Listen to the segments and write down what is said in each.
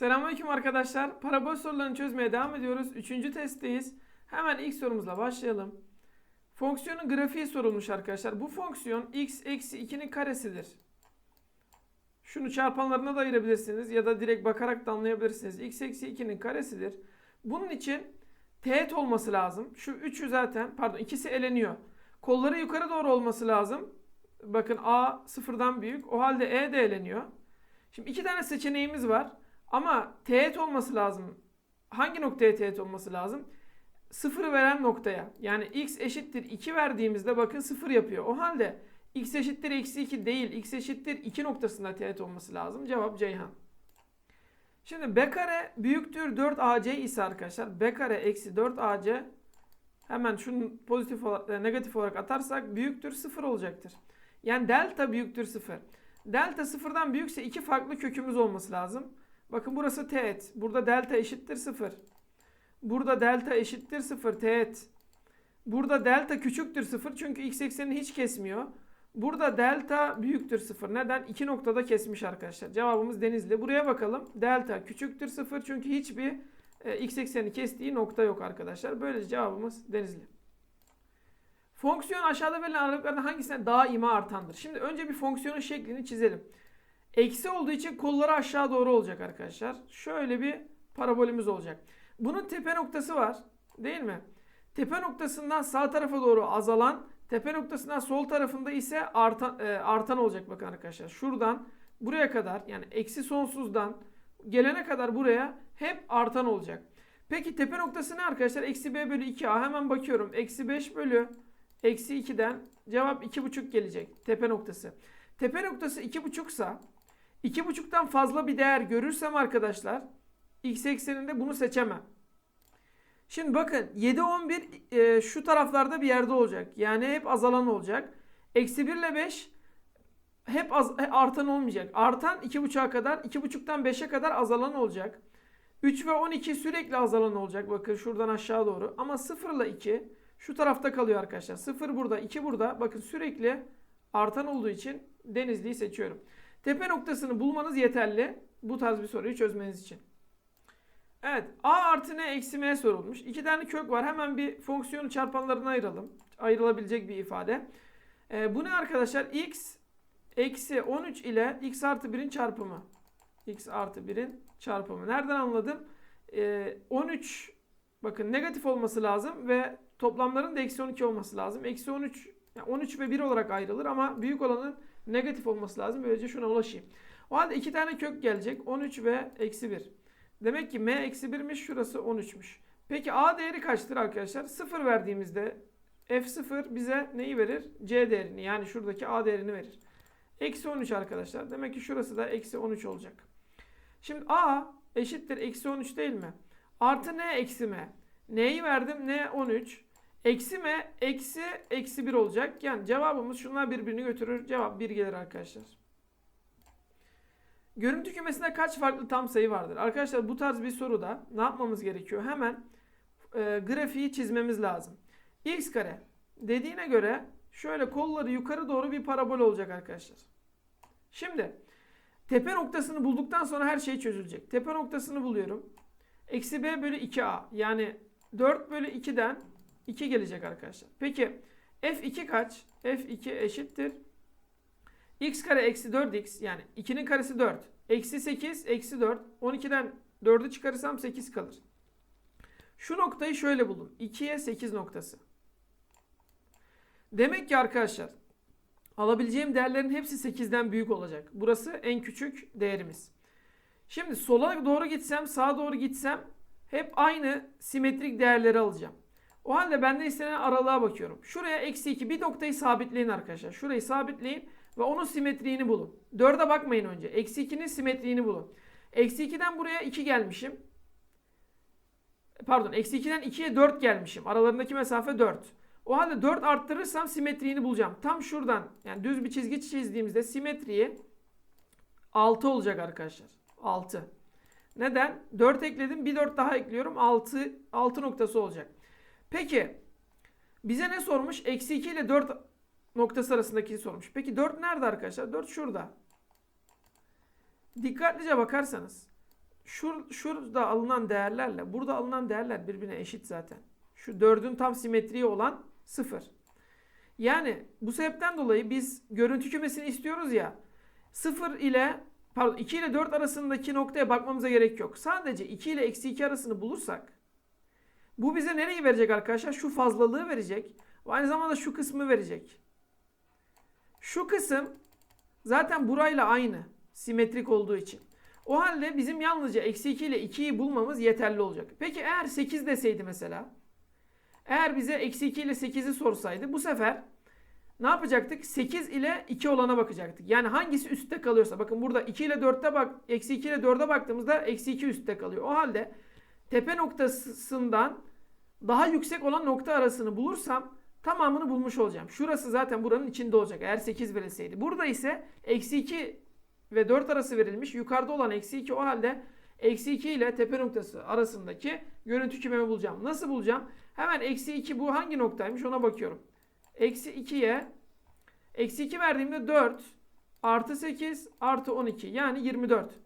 Selamünaleyküm arkadaşlar. Parabol sorularını çözmeye devam ediyoruz. Üçüncü testteyiz. Hemen ilk sorumuzla başlayalım. Fonksiyonun grafiği sorulmuş arkadaşlar. Bu fonksiyon x eksi 2'nin karesidir. Şunu çarpanlarına da ayırabilirsiniz ya da direkt bakarak da anlayabilirsiniz. x eksi 2'nin karesidir. Bunun için teğet olması lazım. Şu 3'ü zaten pardon ikisi eleniyor. Kolları yukarı doğru olması lazım. Bakın a sıfırdan büyük. O halde e de eleniyor. Şimdi iki tane seçeneğimiz var. Ama teğet olması lazım. Hangi noktaya teğet olması lazım? Sıfırı veren noktaya. Yani x eşittir 2 verdiğimizde bakın sıfır yapıyor. O halde x eşittir eksi 2 değil. x eşittir 2 noktasında teğet olması lazım. Cevap Ceyhan. Şimdi b kare büyüktür 4ac ise arkadaşlar b kare eksi 4ac hemen şunu pozitif olarak, e, negatif olarak atarsak büyüktür 0 olacaktır. Yani delta büyüktür 0. Delta sıfırdan büyükse iki farklı kökümüz olması lazım. Bakın burası teğet. Burada delta eşittir 0. Burada delta eşittir 0 teğet. Burada delta küçüktür 0 çünkü x eksenini hiç kesmiyor. Burada delta büyüktür 0. Neden? İki noktada kesmiş arkadaşlar. Cevabımız Denizli. Buraya bakalım. Delta küçüktür 0 çünkü hiçbir e, x ekseni kestiği nokta yok arkadaşlar. Böylece cevabımız Denizli. Fonksiyon aşağıda verilen aralıklardan hangisine daima artandır? Şimdi önce bir fonksiyonun şeklini çizelim. Eksi olduğu için kolları aşağı doğru olacak arkadaşlar. Şöyle bir parabolümüz olacak. Bunun tepe noktası var. Değil mi? Tepe noktasından sağ tarafa doğru azalan, tepe noktasından sol tarafında ise artan, e, artan olacak bakın arkadaşlar. Şuradan buraya kadar yani eksi sonsuzdan gelene kadar buraya hep artan olacak. Peki tepe noktası ne arkadaşlar? Eksi b bölü 2a. Hemen bakıyorum. Eksi 5 bölü eksi 2'den cevap 2,5 gelecek. Tepe noktası. Tepe noktası 2,5 sa 2,5'tan fazla bir değer görürsem arkadaşlar x ekseninde bunu seçemem. Şimdi bakın 7, 11 e, şu taraflarda bir yerde olacak. Yani hep azalan olacak. Eksi 1 ile 5 hep az, he, artan olmayacak. Artan 2,5'a kadar, 2,5'tan 5'e kadar azalan olacak. 3 ve 12 sürekli azalan olacak. Bakın şuradan aşağı doğru. Ama 0 ile 2 şu tarafta kalıyor arkadaşlar. 0 burada, 2 burada. Bakın sürekli artan olduğu için Denizli'yi seçiyorum. Tepe noktasını bulmanız yeterli. Bu tarz bir soruyu çözmeniz için. Evet. A artı n eksi m sorulmuş. İki tane kök var. Hemen bir fonksiyonu çarpanlarına ayıralım. Ayrılabilecek bir ifade. Ee, bu ne arkadaşlar? x eksi 13 ile x artı 1'in çarpımı. x artı 1'in çarpımı. Nereden anladım? Ee, 13 bakın negatif olması lazım ve toplamların da eksi 12 olması lazım. Eksi 13 yani 13 ve 1 olarak ayrılır ama büyük olanın negatif olması lazım. Böylece şuna ulaşayım. O halde iki tane kök gelecek. 13 ve eksi 1. Demek ki m eksi 1'miş. Şurası 13'müş. Peki a değeri kaçtır arkadaşlar? 0 verdiğimizde f0 bize neyi verir? c değerini yani şuradaki a değerini verir. Eksi 13 arkadaşlar. Demek ki şurası da eksi 13 olacak. Şimdi a eşittir eksi 13 değil mi? Artı n eksi m. N'yi verdim n 13. Eksi m eksi eksi 1 olacak. Yani cevabımız şunlar birbirini götürür. Cevap 1 gelir arkadaşlar. Görüntü kümesinde kaç farklı tam sayı vardır? Arkadaşlar bu tarz bir soruda ne yapmamız gerekiyor? Hemen e, grafiği çizmemiz lazım. x kare dediğine göre şöyle kolları yukarı doğru bir parabol olacak arkadaşlar. Şimdi tepe noktasını bulduktan sonra her şey çözülecek. Tepe noktasını buluyorum. Eksi b bölü 2a yani 4 bölü 2'den 2 gelecek arkadaşlar. Peki f2 kaç? f2 eşittir. x kare eksi 4x yani 2'nin karesi 4. Eksi 8 eksi 4. 12'den 4'ü çıkarırsam 8 kalır. Şu noktayı şöyle bulun. 2'ye 8 noktası. Demek ki arkadaşlar alabileceğim değerlerin hepsi 8'den büyük olacak. Burası en küçük değerimiz. Şimdi sola doğru gitsem sağa doğru gitsem hep aynı simetrik değerleri alacağım. O halde benden istenen aralığa bakıyorum. Şuraya eksi 2 bir noktayı sabitleyin arkadaşlar. Şurayı sabitleyin ve onun simetriğini bulun. 4'e bakmayın önce. Eksi 2'nin simetriğini bulun. Eksi 2'den buraya 2 gelmişim. Pardon eksi 2'den 2'ye 4 gelmişim. Aralarındaki mesafe 4. O halde 4 arttırırsam simetriğini bulacağım. Tam şuradan yani düz bir çizgi çizdiğimizde simetriği 6 olacak arkadaşlar. 6. Neden? 4 ekledim. Bir 4 daha ekliyorum. 6, 6 noktası olacak. Peki bize ne sormuş? Eksi 2 ile 4 noktası arasındaki sormuş. Peki 4 nerede arkadaşlar? 4 şurada. Dikkatlice bakarsanız şur, şurada alınan değerlerle burada alınan değerler birbirine eşit zaten. Şu 4'ün tam simetriği olan 0. Yani bu sebepten dolayı biz görüntü kümesini istiyoruz ya 0 ile pardon 2 ile 4 arasındaki noktaya bakmamıza gerek yok. Sadece 2 ile eksi 2 arasını bulursak bu bize nereyi verecek arkadaşlar? Şu fazlalığı verecek. Ve aynı zamanda şu kısmı verecek. Şu kısım zaten burayla aynı. Simetrik olduğu için. O halde bizim yalnızca eksi 2 ile 2'yi bulmamız yeterli olacak. Peki eğer 8 deseydi mesela. Eğer bize eksi 2 ile 8'i sorsaydı bu sefer ne yapacaktık? 8 ile 2 olana bakacaktık. Yani hangisi üstte kalıyorsa. Bakın burada 2 ile 4'te bak, eksi 2 ile 4'e baktığımızda eksi 2 üstte kalıyor. O halde tepe noktasından daha yüksek olan nokta arasını bulursam tamamını bulmuş olacağım. Şurası zaten buranın içinde olacak eğer 8 verilseydi. Burada ise eksi 2 ve 4 arası verilmiş. Yukarıda olan eksi 2 o halde eksi 2 ile tepe noktası arasındaki görüntü kümemi bulacağım. Nasıl bulacağım? Hemen eksi 2 bu hangi noktaymış ona bakıyorum. Eksi 2'ye eksi 2 verdiğimde 4 artı 8 artı 12 yani 24.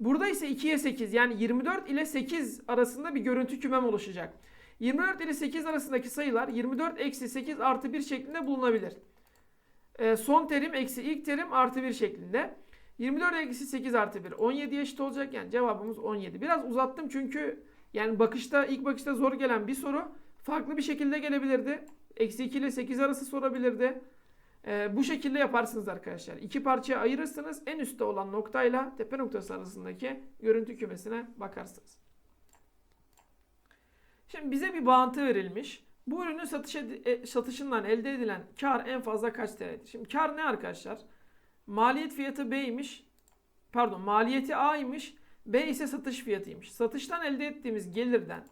Burada ise 2'ye 8 yani 24 ile 8 arasında bir görüntü kümem oluşacak. 24 ile 8 arasındaki sayılar 24 eksi 8 artı 1 şeklinde bulunabilir. Ee, son terim eksi ilk terim artı 1 şeklinde. 24 eksi 8 artı 1 17 eşit olacak yani cevabımız 17. Biraz uzattım çünkü yani bakışta ilk bakışta zor gelen bir soru farklı bir şekilde gelebilirdi. Eksi 2 ile 8 arası sorabilirdi. Ee, bu şekilde yaparsınız arkadaşlar. İki parçaya ayırırsınız. En üstte olan noktayla tepe noktası arasındaki görüntü kümesine bakarsınız. Şimdi bize bir bağıntı verilmiş. Bu ürünün satış e, satışından elde edilen kar en fazla kaç TL'dir? Şimdi kar ne arkadaşlar? Maliyet fiyatı B'ymiş. Pardon maliyeti A'ymış. B ise satış fiyatıymış. Satıştan elde ettiğimiz gelirden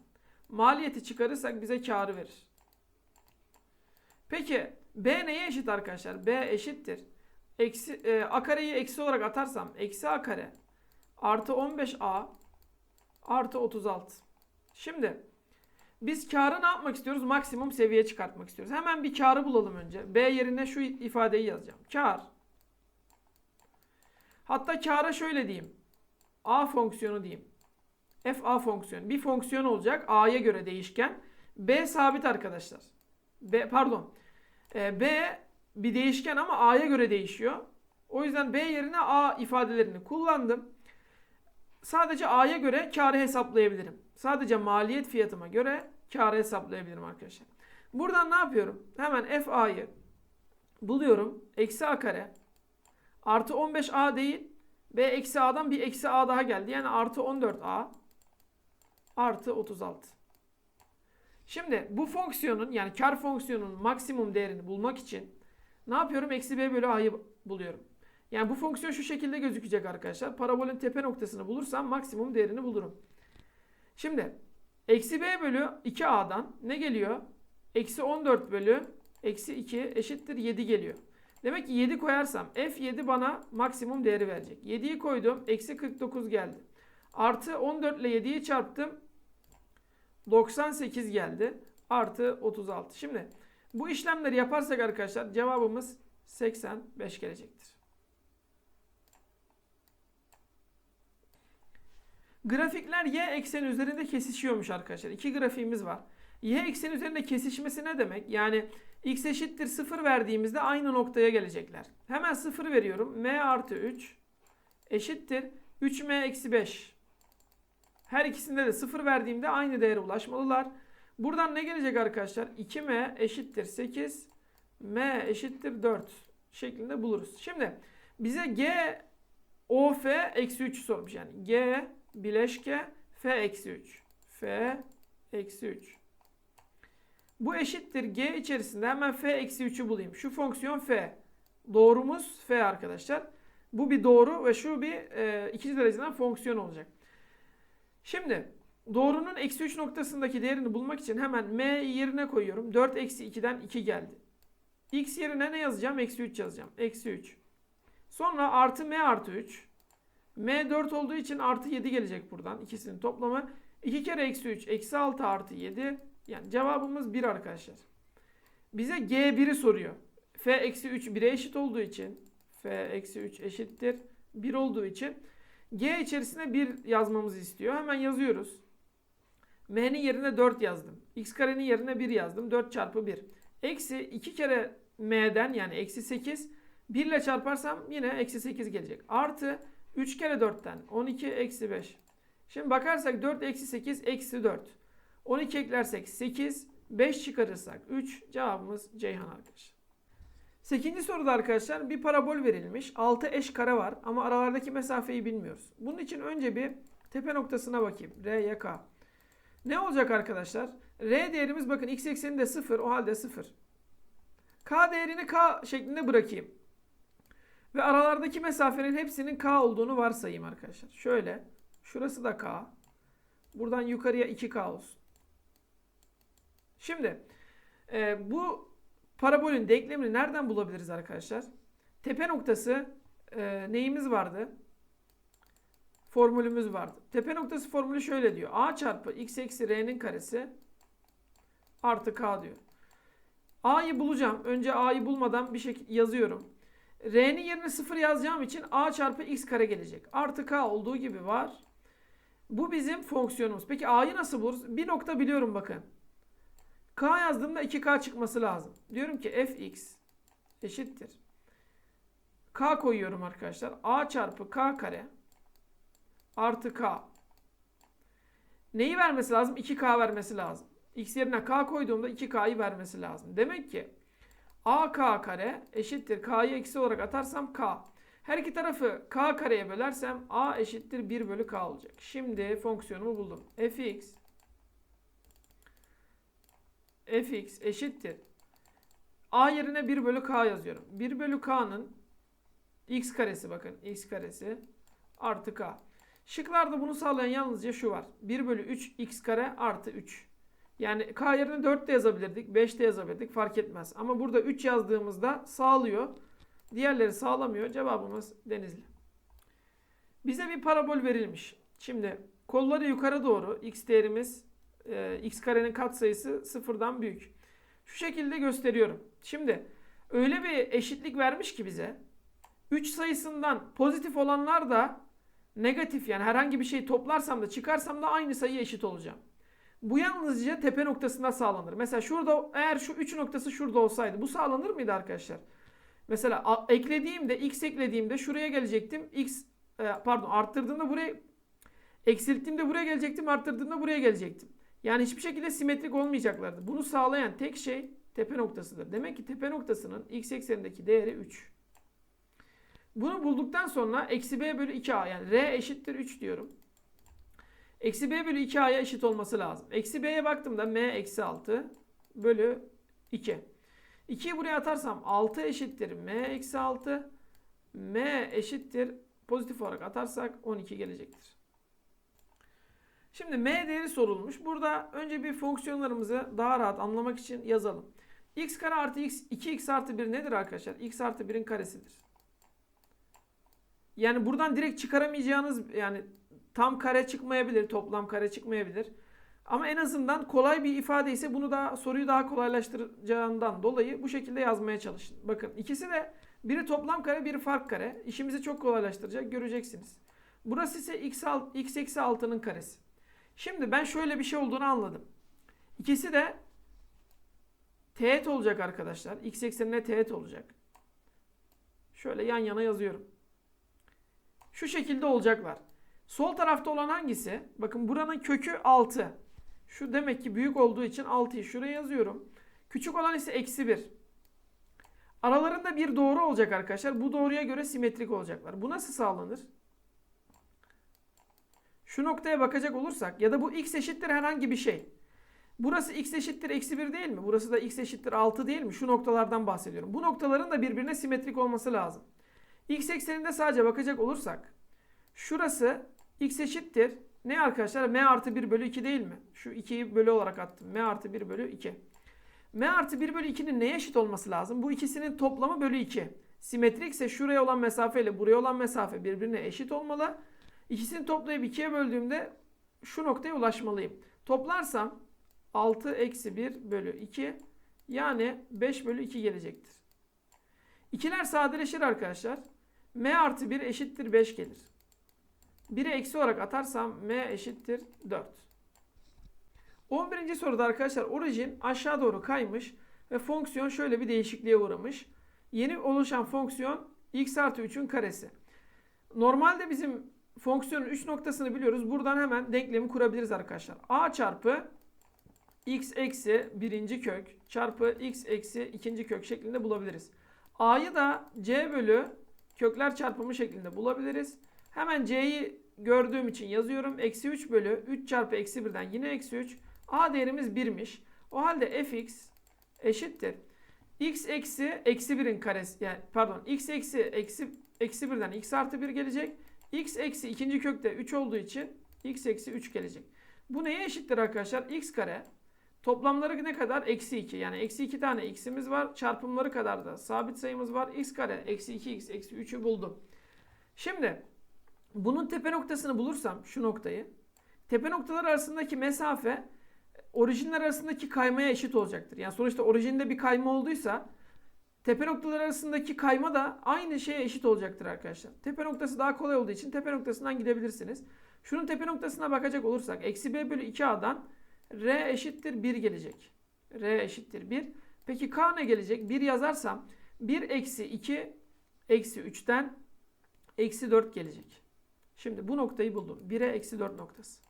maliyeti çıkarırsak bize karı verir. Peki B neye eşit arkadaşlar? B eşittir. Eksi, e, A kareyi eksi olarak atarsam eksi A kare artı 15A artı 36. Şimdi biz karı ne yapmak istiyoruz? Maksimum seviyeye çıkartmak istiyoruz. Hemen bir karı bulalım önce. B yerine şu ifadeyi yazacağım. Kar. Hatta kara şöyle diyeyim. A fonksiyonu diyeyim. F A fonksiyonu. Bir fonksiyon olacak. A'ya göre değişken. B sabit arkadaşlar. B pardon. Ee, B bir değişken ama A'ya göre değişiyor. O yüzden B yerine A ifadelerini kullandım. Sadece A'ya göre karı hesaplayabilirim. Sadece maliyet fiyatıma göre karı hesaplayabilirim arkadaşlar. Buradan ne yapıyorum? Hemen f a'yı buluyorum. Eksi a kare artı 15a değil b eksi a'dan bir eksi a daha geldi. Yani artı 14a artı 36. Şimdi bu fonksiyonun yani kar fonksiyonunun maksimum değerini bulmak için ne yapıyorum? Eksi b bölü a'yı buluyorum. Yani bu fonksiyon şu şekilde gözükecek arkadaşlar. Parabolün tepe noktasını bulursam maksimum değerini bulurum. Şimdi eksi b bölü 2a'dan ne geliyor? Eksi 14 bölü eksi 2 eşittir 7 geliyor. Demek ki 7 koyarsam f7 bana maksimum değeri verecek. 7'yi koydum eksi 49 geldi. Artı 14 ile 7'yi çarptım 98 geldi. Artı 36. Şimdi bu işlemleri yaparsak arkadaşlar cevabımız 85 gelecektir. Grafikler y ekseni üzerinde kesişiyormuş arkadaşlar. İki grafiğimiz var. Y ekseni üzerinde kesişmesi ne demek? Yani x eşittir 0 verdiğimizde aynı noktaya gelecekler. Hemen 0 veriyorum. m artı 3 eşittir 3m eksi 5. Her ikisinde de 0 verdiğimde aynı değere ulaşmalılar. Buradan ne gelecek arkadaşlar? 2m eşittir 8. m eşittir 4 şeklinde buluruz. Şimdi bize g of eksi 3 sormuş. Yani g bileşke f eksi 3. f eksi 3. Bu eşittir g içerisinde hemen f eksi 3'ü bulayım. Şu fonksiyon f. Doğrumuz f arkadaşlar. Bu bir doğru ve şu bir e, ikinci dereceden fonksiyon olacak. Şimdi doğrunun eksi 3 noktasındaki değerini bulmak için hemen m yerine koyuyorum. 4 eksi 2'den 2 geldi. x yerine ne yazacağım? Eksi 3 yazacağım. Eksi 3. Sonra artı m artı 3. m 4 olduğu için artı 7 gelecek buradan. İkisinin toplamı. 2 kere eksi 3. Eksi 6 artı 7. Yani cevabımız 1 arkadaşlar. Bize G1'i soruyor. F eksi 3 1'e eşit olduğu için F eksi 3 eşittir 1 olduğu için G içerisine 1 yazmamızı istiyor. Hemen yazıyoruz. M'nin yerine 4 yazdım. X karenin yerine 1 yazdım. 4 çarpı 1. Eksi 2 kere M'den yani eksi 8. 1 ile çarparsam yine eksi 8 gelecek. Artı 3 kere 4'ten 12 eksi 5. Şimdi bakarsak 4 eksi 8 eksi 4. 12 eklersek 8. 5 çıkarırsak 3. Cevabımız Ceyhan arkadaşlar. 8. soruda arkadaşlar bir parabol verilmiş. 6 eş kare var ama aralardaki mesafeyi bilmiyoruz. Bunun için önce bir tepe noktasına bakayım. R, Y, K. Ne olacak arkadaşlar? R değerimiz bakın x ekseni de 0 o halde 0. K değerini K şeklinde bırakayım. Ve aralardaki mesafenin hepsinin K olduğunu varsayayım arkadaşlar. Şöyle. Şurası da K. Buradan yukarıya 2K olsun. Şimdi e, bu parabolün denklemini nereden bulabiliriz arkadaşlar? Tepe noktası e, neyimiz vardı? Formülümüz vardı. Tepe noktası formülü şöyle diyor. A çarpı x eksi r'nin karesi artı k diyor. A'yı bulacağım. Önce A'yı bulmadan bir şey yazıyorum. R'nin yerine 0 yazacağım için A çarpı x kare gelecek. Artı k olduğu gibi var. Bu bizim fonksiyonumuz. Peki A'yı nasıl buluruz? Bir nokta biliyorum bakın. K yazdığımda 2K çıkması lazım. Diyorum ki fx eşittir. K koyuyorum arkadaşlar. A çarpı K kare artı K. Neyi vermesi lazım? 2K vermesi lazım. X yerine K koyduğumda 2K'yı vermesi lazım. Demek ki AK kare eşittir. K'yı eksi olarak atarsam K. Her iki tarafı K kareye bölersem A eşittir 1 bölü K olacak. Şimdi fonksiyonumu buldum. fx fx eşittir. A yerine 1 bölü k yazıyorum. 1 bölü k'nın x karesi bakın x karesi artı k. Şıklarda bunu sağlayan yalnızca şu var. 1 bölü 3 x kare artı 3. Yani k yerine 4 de yazabilirdik. 5 de yazabilirdik. Fark etmez. Ama burada 3 yazdığımızda sağlıyor. Diğerleri sağlamıyor. Cevabımız Denizli. Bize bir parabol verilmiş. Şimdi kolları yukarı doğru x değerimiz e, x karenin katsayısı sıfırdan büyük. Şu şekilde gösteriyorum. Şimdi öyle bir eşitlik vermiş ki bize 3 sayısından pozitif olanlar da negatif yani herhangi bir şey toplarsam da çıkarsam da aynı sayıya eşit olacağım. Bu yalnızca tepe noktasında sağlanır. Mesela şurada eğer şu 3 noktası şurada olsaydı bu sağlanır mıydı arkadaşlar? Mesela eklediğimde x eklediğimde şuraya gelecektim. x e, pardon arttırdığımda buraya eksilttiğimde buraya gelecektim. Arttırdığımda buraya gelecektim. Yani hiçbir şekilde simetrik olmayacaklardı. Bunu sağlayan tek şey tepe noktasıdır. Demek ki tepe noktasının x eksenindeki değeri 3. Bunu bulduktan sonra eksi b bölü 2a yani r eşittir 3 diyorum. Eksi b bölü 2a'ya eşit olması lazım. Eksi b'ye baktığımda m eksi 6 bölü 2. 2'yi buraya atarsam 6 eşittir m eksi 6. m eşittir pozitif olarak atarsak 12 gelecektir. Şimdi m değeri sorulmuş. Burada önce bir fonksiyonlarımızı daha rahat anlamak için yazalım. x kare artı x 2x artı 1 nedir arkadaşlar? x artı 1'in karesidir. Yani buradan direkt çıkaramayacağınız yani tam kare çıkmayabilir, toplam kare çıkmayabilir. Ama en azından kolay bir ifade ise bunu da soruyu daha kolaylaştıracağından dolayı bu şekilde yazmaya çalışın. Bakın ikisi de biri toplam kare, biri fark kare. İşimizi çok kolaylaştıracak göreceksiniz. Burası ise x, alt, x eksi 6'nın karesi. Şimdi ben şöyle bir şey olduğunu anladım. İkisi de teğet olacak arkadaşlar. X eksenine teğet olacak. Şöyle yan yana yazıyorum. Şu şekilde olacaklar. Sol tarafta olan hangisi? Bakın buranın kökü 6. Şu demek ki büyük olduğu için 6'yı şuraya yazıyorum. Küçük olan ise eksi 1. Aralarında bir doğru olacak arkadaşlar. Bu doğruya göre simetrik olacaklar. Bu nasıl sağlanır? Şu noktaya bakacak olursak ya da bu x eşittir herhangi bir şey. Burası x eşittir eksi 1 değil mi? Burası da x eşittir 6 değil mi? Şu noktalardan bahsediyorum. Bu noktaların da birbirine simetrik olması lazım. X ekseninde sadece bakacak olursak şurası x eşittir. Ne arkadaşlar? m artı 1 bölü 2 değil mi? Şu 2'yi bölü olarak attım. m artı 1 bölü 2. m artı 1 bölü 2'nin neye eşit olması lazım? Bu ikisinin toplamı bölü 2. Simetrik ise şuraya olan mesafe ile buraya olan mesafe birbirine eşit olmalı. İkisini toplayıp 2'ye böldüğümde şu noktaya ulaşmalıyım. Toplarsam 6 eksi 1 bölü 2 yani 5 bölü 2 gelecektir. İkiler sadeleşir arkadaşlar. m artı 1 eşittir 5 gelir. 1'i eksi olarak atarsam m eşittir 4. 11. soruda arkadaşlar orijin aşağı doğru kaymış ve fonksiyon şöyle bir değişikliğe uğramış. Yeni oluşan fonksiyon x artı 3'ün karesi. Normalde bizim fonksiyonun 3 noktasını biliyoruz. Buradan hemen denklemi kurabiliriz arkadaşlar. a çarpı x eksi birinci kök çarpı x eksi ikinci kök şeklinde bulabiliriz. a'yı da c bölü kökler çarpımı şeklinde bulabiliriz. Hemen c'yi gördüğüm için yazıyorum. Eksi 3 bölü 3 çarpı eksi 1'den yine eksi 3. a değerimiz 1'miş. O halde fx eşittir. x eksi eksi 1'in karesi yani pardon x eksi eksi eksi 1'den x artı 1 gelecek. X eksi ikinci kökte 3 olduğu için x eksi 3 gelecek. Bu neye eşittir arkadaşlar? x kare toplamları ne kadar? Eksi 2. Yani eksi 2 tane x'imiz var. Çarpımları kadar da sabit sayımız var. x kare eksi 2x eksi 3'ü buldum. Şimdi bunun tepe noktasını bulursam şu noktayı tepe noktalar arasındaki mesafe orijinler arasındaki kaymaya eşit olacaktır. Yani sonuçta orijinde bir kayma olduysa tepe noktalar arasındaki kayma da aynı şeye eşit olacaktır arkadaşlar. Tepe noktası daha kolay olduğu için tepe noktasından gidebilirsiniz. Şunun tepe noktasına bakacak olursak eksi b bölü 2a'dan r eşittir 1 gelecek. r eşittir 1. Peki k ne gelecek? 1 yazarsam 1 eksi 2 eksi 3'ten eksi 4 gelecek. Şimdi bu noktayı buldum. 1'e eksi 4 noktası.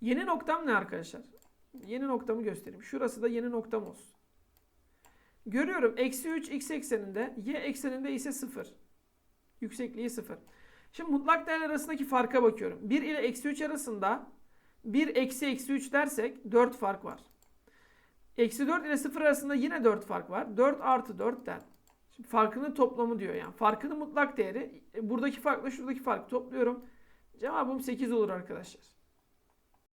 Yeni noktam ne arkadaşlar? Yeni noktamı göstereyim. Şurası da yeni noktam olsun. Görüyorum eksi 3 x ekseninde y ekseninde ise 0. Yüksekliği 0. Şimdi mutlak değerler arasındaki farka bakıyorum. 1 ile eksi 3 arasında 1 eksi eksi 3 dersek 4 fark var. Eksi 4 ile 0 arasında yine 4 fark var. 4 artı 4'ten. Şimdi farkının toplamı diyor yani. Farkının mutlak değeri. E, Buradaki farkla şuradaki farkı topluyorum. Cevabım 8 olur arkadaşlar.